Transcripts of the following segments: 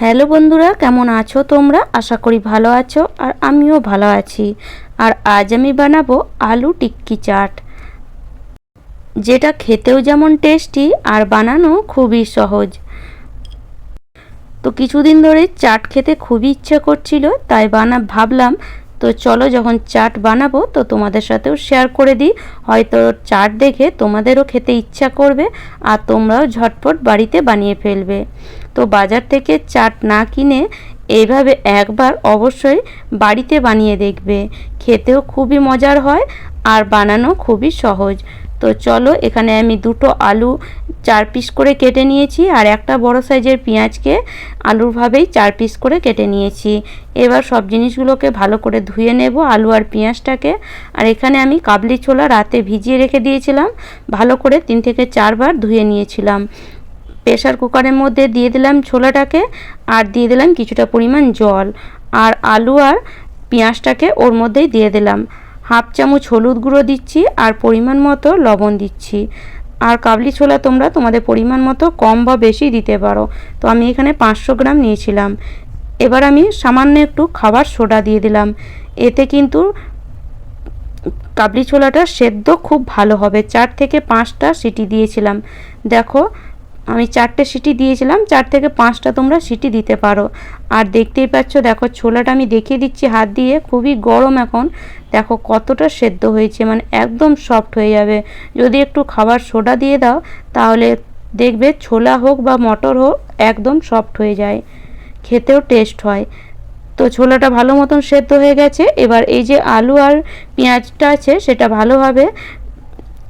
Hello বন্ধুরা, কেমন আছো তোমরা? আশা করি ভালো আছো আর আমিও ভালো আছি। আর আজ আমি বানাবো আলু টিক্কি চাট। যেটা খেতেও যেমন টেস্টি আর বানানো খুবই সহজ। তো কিছুদিন ধরে চাট খেতে খুবই ইচ্ছা করছিল, তাই বানা, ভাবলাম তো চলো যখন চাট বানাবো, তো তোমাদের সাথেও শেয়ার করে দিই। হয়তো চাট দেখে তোমাদেরও খেতে ইচ্ছা করবে আর তোমরাও ঝটপট বাড়িতে বানিয়ে ফেলবে। তো বাজার থেকে চাট না কিনে এইভাবে একবার অবশ্যই বাড়িতে বানিয়ে দেখবে। খেতেও খুবই মজার হয় আর বানানো খুবই সহজ। তো চলো, এখানে আমি দুটো আলু চার পিস করে কেটে নিয়েছি আর একটা বড় সাইজের পেঁয়াজকে আলুরভাবেই চার পিস করে কেটে নিয়েছি। এবার সব জিনিসগুলোকে ভালো করে ধুয়ে নেব আলু আর পেঁয়াজটাকে। আর এখানে আমি কাবলি ছোলা রাতে ভিজিয়ে রেখে দিয়েছিলাম, ভালো করে তিন থেকে চারবার ধুয়ে নিয়েছিলাম। প্রেশার কুকারের মধ্যে দিয়ে দিলাম ছোলাটাকে আর দিয়ে দিলাম কিছুটা পরিমাণ জল। আর আলু আর পেঁয়াজটাকে ওর মধ্যেই দিয়ে দিলাম। হাফ চামচ হলুদ গুঁড়ো দিচ্ছি আর পরিমাণ মতো লবণ দিচ্ছি। আর কাবলি ছোলা তোমরা তোমাদের পরিমাণ মতো কম বা বেশি দিতে পারো। তো আমি এখানে পাঁচশো গ্রাম নিয়েছিলাম। এবার আমি সামান্য একটু খাবার সোডা দিয়ে দিলাম। এতে কিন্তু কাবলি ছোলাটা সেদ্ধ খুব ভালো হবে। চার থেকে পাঁচটা সিটি দিয়েছিলাম। দেখো আমি চারটে সিটি দিয়েছিলাম, চার থেকে পাঁচটা তোমরা সিটি দিতে পারো। আর দেখতেই পাচ্ছ, দেখো ছোলাটা আমি দেখিয়ে দিচ্ছি হাত দিয়ে, খুবই গরম এখন। দেখো কতটা সেদ্ধ হয়েছে মানে একদম সফট হয়ে যাবে। যদি একটু খাবার সোডা দিয়ে দাও, তাহলে দেখবে ছোলা হোক বা মটর হোক, একদম সফট হয়ে যায়। খেতেও টেস্ট হয়। তো ছোলাটা ভালো মতন সেদ্ধ হয়ে গেছে। এবার এই যে আলু আর পেঁয়াজটা আছে, সেটা ভালোভাবে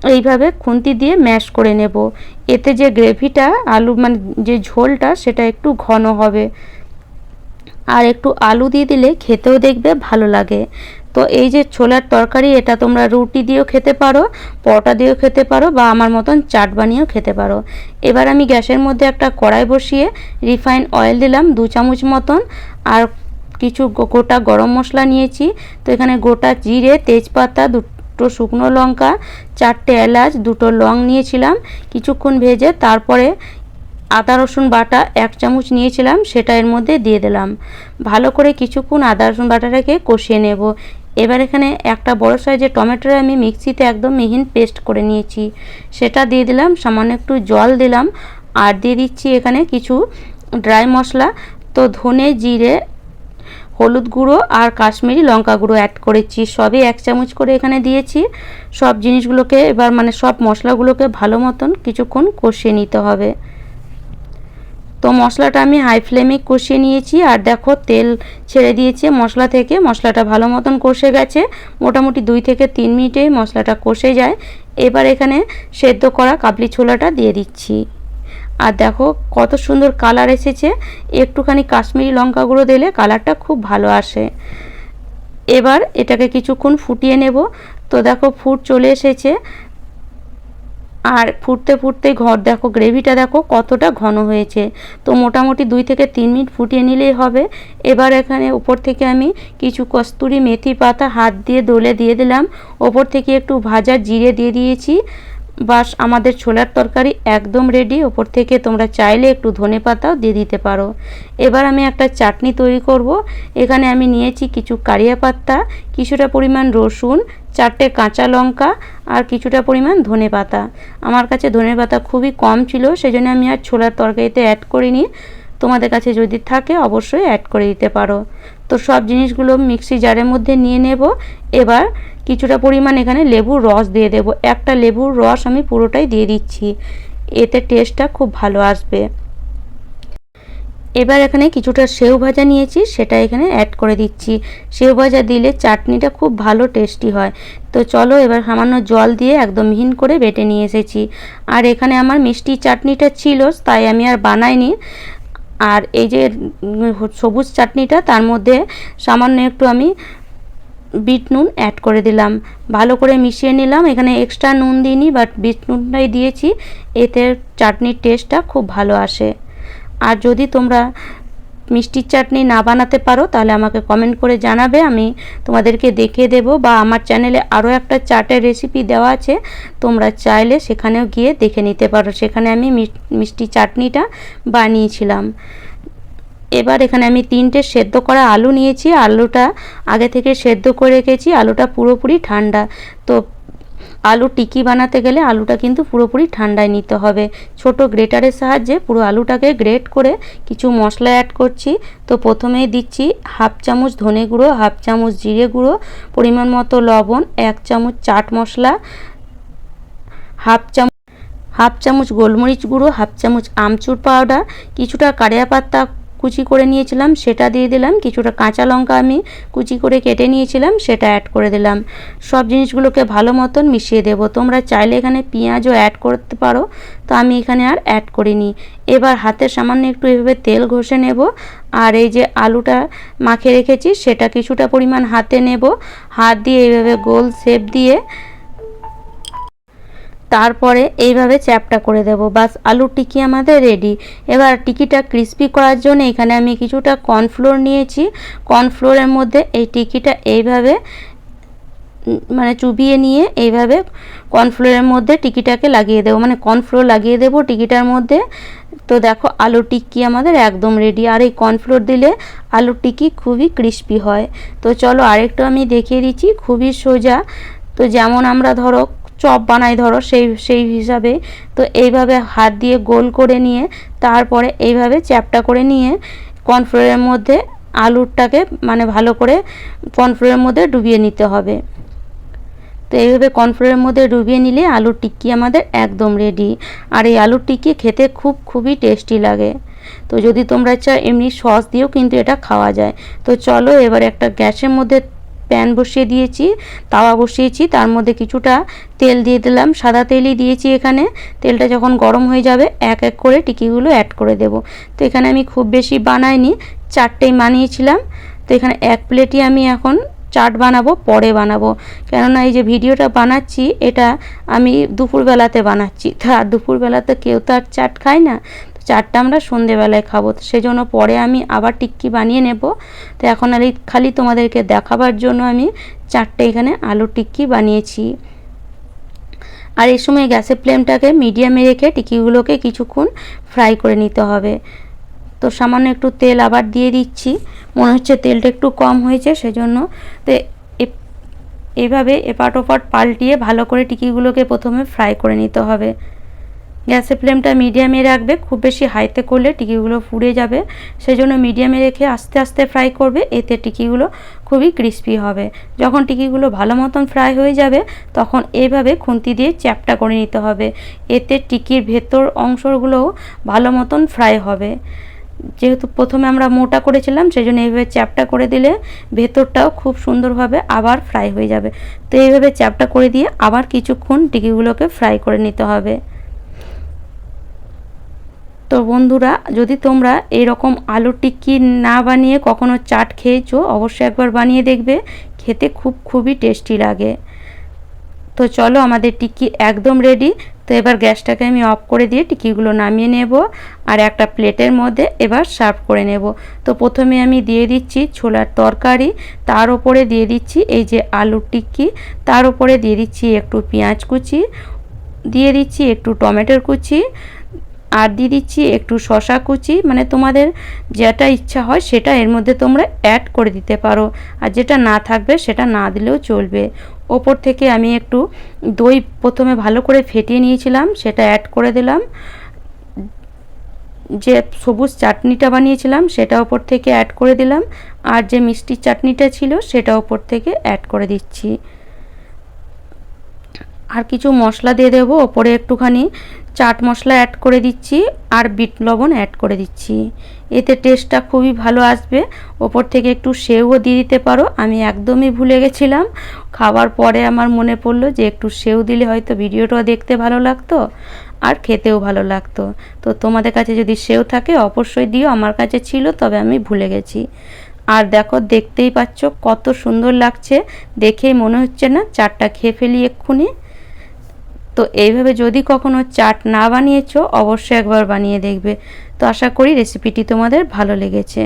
এইভাবে খুন্তি দিয়ে ম্যাশ করে নেব। এতে যে গ্রেভিটা, আলু মানে যে ঝোলটা, সেটা একটু ঘন হবে। আর একটু আলু দিয়ে দিলে খেতেও দেখবে ভালো লাগে। তো এই যে ছোলার তরকারি, এটা তোমরা রুটি দিয়েও খেতে পারো, পরোটা দিয়েও খেতে পারো, বা আমার মতন চাট বানিয়েও খেতে পারো। এবার আমি গ্যাসের মধ্যে একটা কড়াই বসিয়ে রিফাইন অয়েল দিলাম, দু চামচ মতন। আর কিছু গোটা গরম মশলা নিয়েছি। তো এখানে গোটা জিরে, তেজপাতা দুটো শুকনো লঙ্কা, চারটে এলাচ, দুটো লং নিয়েছিলাম, কিছুক্ষণ ভেজে তারপরে আদা, রসুন বাটা এক চামচ নিয়েছিলাম, সেটা এর মধ্যে দিয়ে দিলাম। ভালো করে কিছুক্ষণ আদা, রসুন বাটাটাকে কষিয়ে নেব। এবার এখানে একটা বড় সাইজের টমেটোর আমি মিক্সিতে একদম মিহিন পেস্ট করে নিয়েছি। সেটা দিয়ে দিলাম, সামান্য একটু জল দিলাম, আর দিয়ে দিচ্ছি এখানে কিছু ড্রাই মশলা। তো ধনে, জিরে হলুদ গুঁড়ো আর কাশ্মীরি লঙ্কা গুঁড়ো অ্যাড করেছি। সবই এক চামচ করে এখানে দিয়েছি। সব জিনিসগুলোকে এবার মানে সব মশলাগুলোকে ভালো মতন কিছুক্ষণ কষিয়ে নিতে হবে। তো মশলাটা আমি হাই ফ্লেমে কষিয়ে নিয়েছি আর দেখো তেল ছেড়ে দিয়েছে মশলা থেকে। মশলাটা ভালো মতন কষে গেছে। মোটামুটি দুই থেকে তিন মিনিটে মশলাটা কষে যায়। এবার এখানে সেদ্ধ করা কাবলি ছোলাটা দিয়ে দিচ্ছি। আর দেখো কত সুন্দর কালার এসেছে। একটুখানি কাশ্মীরি লঙ্কা গুঁড়ো দিলে কালারটা খুব ভালো আসে। এবার এটাকে কিছুক্ষণ ফুটিয়ে নেব। তো দেখো ফুট চলে এসেছে। আর ফুটতে ফুটতে ঘর, দেখো গ্রেভিটা দেখো কতটা ঘন হয়েছে। তো মোটামুটি দুই থেকে তিন মিনিট ফুটিয়ে নিলেই হবে। এবার এখানে উপর থেকে আমি কিছু কস্তুরি মেথি পাতা হাত দিয়ে দোলে দিয়ে দিলাম। ওপর থেকে একটু ভাজা জিরে দিয়ে দিয়েছি। বাস আমাদের ছোলার তরকারি একদম রেডি ওপর থেকে তোমরা চাইলে একটু ধনে পাতাও দিয়ে দিতে পারো। এবার আমি একটা চাটনি তৈরি করব। এখানে আমি নিয়েছি কিছু কারিয়া পাত্তা, কিছুটা পরিমাণ রসুন, চারটে কাঁচা লঙ্কা আর কিছুটা পরিমাণ ধনে পাতা। আমার কাছে ধনে পাতা খুবই কম ছিল, সেজন্য আমি আর ছোলার তরকারিতে অ্যাড করিনি। তোমাদের কাছে যদি থাকে অবশ্যই অ্যাড করে দিতে পারো। তো সব জিনিসগুলো মিক্সি জারের মধ্যে নিয়ে নেব। এবার কিছুটা পরিমাণ এখানে লেবুর রস দিয়ে দেব। একটা লেবুর রস আমি পুরোটাই দিয়ে দিচ্ছি। এতে টেস্টটা খুব ভালো আসবে। এবার এখানে কিছুটা সেউ ভাজা নিয়েছি, সেটা এখানে অ্যাড করে দিচ্ছি। সেউ ভাজা দিলে চাটনিটা খুব ভালো টেস্টি হয়। তো চলো এবার সামান্য জল দিয়ে একদম মিহিন করে বেটে নিয়ে এসেছি। আর এখানে আমার মিষ্টি চাটনিটা ছিল, তাই আমি আর বানাইনি। আর এই যে সবুজ চাটনিটা, তার মধ্যে সামান্য একটু আমি বিট নুন অ্যাড করে দিলাম। ভালো করে মিশিয়ে নিলাম। এখানে এক্সট্রা নুন দিইনি বাট বিট নুনটাই দিয়েছি। এতে চাটনির টেস্টটা খুব ভালো আসে। আর যদি তোমরা মিষ্টির চাটনি না বানাতে পারো, তাহলে আমাকে কমেন্ট করে জানাবে। আমি তোমাদেরকে দেখিয়ে দেব। বা আমার চ্যানেলে আরও একটা চাটের রেসিপি দেওয়া আছে। তোমরা চাইলে সেখানেও গিয়ে দেখে নিতে পারো। সেখানে আমি মিষ্টি চাটনিটা বানিয়েছিলাম। এবার এখানে আমি তিনটে সেদ্ধ করা আলু নিয়েছি। আলুটা আগে থেকে সেদ্ধ করে রেখেছি। আলুটা পুরোপুরি ঠান্ডা। তো আলু টিকি বানাতে গেলে আলুটা কিন্তু পুরোপুরি ঠান্ডায় নিতে হবে। ছোট গ্রেটারের সাহায্যে পুরো আলুটাকে গ্রেট করে কিছু মশলা অ্যাড করছি। তো প্রথমেই দিচ্ছি হাফ চামচ ধনে গুঁড়ো, হাফ চামচ জিরে গুঁড়ো, পরিমাণ মতো লবণ, এক চামচ চাট মশলা, হাফ চামচ হাফ চামচ গোলমরিচ গুঁড়ো, হাফ চামচ আমচুর পাউডার কিছুটা কারিয়া পাত্তা কুচি করে নিয়েছিলাম, সেটা দিয়ে দিলাম, কিছুটা কাঁচা লঙ্কা আমি কুচি করে কেটে নিয়েছিলাম, সেটা অ্যাড করে দিলাম। সব জিনিসগুলোকে ভালো মতন মিশিয়ে দেবো। তোমরা চাইলে এখানে পেঁয়াজও অ্যাড করতে পারো, তো আমি এখানে আর অ্যাড করিনি। এবার হাতে সামান্য একটু এভাবে তেল ঘষে নেব, আর এই যে আলুটা মাখে রেখেছি, সেটা কিছুটা পরিমাণ হাতে নেব। হাত দিয়ে এইভাবে গোল শেপ দিয়ে তারপরে এইভাবে চ্যাপটা করে দেব। বাস আলুর টিকি আমাদের রেডি এবার টিকিটা ক্রিস্পি করার জন্য এখানে আমি কিছুটা কর্নফ্লোর নিয়েছি। কর্নফ্লোরের মধ্যে এই টিকিটা এইভাবে মানে চুবিয়ে নিয়ে এইভাবে কর্নফ্লোরের মধ্যে টিকিটাকে লাগিয়ে দেবো। মানে কর্নফ্লোর লাগিয়ে দেবো টিকিটার মধ্যে। তো দেখো, আলু টিক্কি আমাদের একদম রেডি আর এই কর্নফ্লোর দিলে আলু টিকি খুবই ক্রিস্পি হয়। তো চলো আরেকটু আমি দেখিয়ে দিচ্ছি, খুবই সোজা। তো যেমন আমরা ধরো চপ বানাই ধরো, সেই সেই হিসাবে। তো এইভাবে হাত দিয়ে গোল করে নিয়ে, তারপরে এইভাবে চ্যাপটা করে নিয়ে, কর্নফ্লোরের মধ্যে আলুরটাকে মানে ভালো করে কর্নফ্লোরের মধ্যে ডুবিয়ে নিতে হবে। তো এইভাবে কর্নফ্লোরের মধ্যে ডুবিয়ে নিলে আলুর টিক্কি আমাদের একদম রেডি আর এই আলুর টিক্কি খেতে খুব, খুবই টেস্টি লাগে। তো যদি তোমরা চাও, এমনি সস দিয়েও কিন্তু এটা খাওয়া যায়। তো চলো এবার একটা গ্যাসের মধ্যে প্যান বসিয়ে দিয়েছি, তাওয়া বসিয়েছি, তার মধ্যে কিছুটা তেল দিয়ে দিলাম, সাদা তেলই দিয়েছি এখানে। তেলটা যখন গরম হয়ে যাবে, এক এক করে টিকিগুলো অ্যাড করে দেব। তো এখানে আমি খুব বেশি বানাইনি, চারটেই বানিয়েছিলাম। তো এখানে এক প্লেটই আমি এখন চাট বানাবো, পরে বানাবো। কেননা এই যে ভিডিওটা বানাচ্ছি, এটা আমি দুপুরবেলাতে বানাচ্ছি। তা দুপুরবেলাতে কেউ তো আর চাট খায় না। চারটা আমরা সন্ধেবেলায় খাব। সেজন্য পরে আমি আবার টিক্কি বানিয়ে নেব। তো এখন আর খালি তোমাদেরকে দেখাবার জন্য আমি চারটে এখানে আলুর টিক্কি বানিয়েছি। আর এই সময় গ্যাসের ফ্লেমটাকে মিডিয়ামে রেখে টিকিগুলোকে কিছুক্ষণ ফ্রাই করে নিতে হবে। তো সামান্য একটু তেল আবার দিয়ে দিচ্ছি। মনে হচ্ছে তেলটা একটু কম হয়েছে, সেজন্য তো এভাবে এপাট ওপাট পাল্টিয়ে ভালো করে টিকিগুলোকে প্রথমে ফ্রাই করে নিতে হবে। গ্যাসের ফ্লেমটা মিডিয়ামে রাখবে, খুব বেশি হাইতে করলে টিকিগুলো পুড়ে যাবে। সেই জন্য মিডিয়ামে রেখে আস্তে আস্তে ফ্রাই করবে, এতে টিকিগুলো খুবই ক্রিস্পি হবে। যখন টিকিগুলো ভালো মতন ফ্রাই হয়ে যাবে, তখন এইভাবে খুন্তি দিয়ে চ্যাপটা করে নিতে হবে। এতে টিকির ভেতর অংশগুলোও ভালো মতন ফ্রাই হবে। যেহেতু প্রথমে আমরা মোটা করেছিলাম সেই জন্য এইভাবে চ্যাপটা করে দিলে ভেতরটাও খুব সুন্দরভাবে আবার ফ্রাই হয়ে যাবে। তো এইভাবে চ্যাপটা করে দিয়ে আবার কিছুক্ষণ টিকিগুলোকে ফ্রাই করে নিতে হবে। তো বন্ধুরা, যদি তোমরা এরকম আলু টিক্কি না বানিয়ে কখনো চাট খেয়েছো, অবশ্যই একবার বানিয়ে দেখবে। খেতে খুব খুবই টেস্টি লাগে। তো চলো, আমাদের টিক্কি একদম রেডি তো এবার গ্যাসটাকে আমি অফ করে দিয়ে টিকিগুলো নামিয়ে নেব আর একটা প্লেটের মধ্যে এবার সার্ভ করে নেব। তো প্রথমে আমি দিয়ে দিচ্ছি ছোলার তরকারি, তার ওপরে দিয়ে দিচ্ছি এই যে আলুর টিক্কি, তার উপরে দিয়ে দিচ্ছি একটু পেঁয়াজ কুচি, দিয়ে দিচ্ছি একটু টমেটোর কুচি আর দিয়ে দিচ্ছি একটু শশা কুচি। মানে তোমাদের যেটা ইচ্ছা হয় সেটা এর মধ্যে তোমরা অ্যাড করে দিতে পারো। আর যেটা না থাকবে সেটা না দিলেও চলবে। ওপর থেকে আমি একটু দই প্রথমে ভালো করে ফেটিয়ে নিয়েছিলাম, সেটা অ্যাড করে দিলাম। যে সবুজ চাটনিটা বানিয়েছিলাম, সেটা ওপর থেকে অ্যাড করে দিলাম। আর যে মিষ্টির চাটনিটা ছিল, সেটা ওপর থেকে অ্যাড করে দিচ্ছি। আর কিছু মশলা দিয়ে দেবো, ওপরে একটুখানি চাট মশলা অ্যাড করে দিচ্ছি আর বিট লবণ অ্যাড করে দিচ্ছি। এতে টেস্টটা খুবই ভালো আসবে। ওপর থেকে একটু সেউও দিয়ে দিতে পারো। আমি একদমই ভুলে গেছিলাম। খাবার পরে আমার মনে পড়ল যে একটু সেউ দিলে হয়তো ভিডিওটাও দেখতে ভালো লাগতো আর খেতেও ভালো লাগতো। তো তোমাদের কাছে যদি সেও থাকে, অবশ্যই দিও। আমার কাছে ছিল, তবে আমি ভুলে গেছি। আর দেখো, দেখতেই পাচ্ছ কত সুন্দর লাগছে। দেখেই মনে হচ্ছে না চারটা খেয়ে ফেলি এক্ষুনি। তো এইভাবে যদি কখনো চাট না বানিয়েছো, অবশ্যই একবার বানিয়ে দেখবে। তো আশা করি রেসিপিটি তোমাদের ভালো লেগেছে।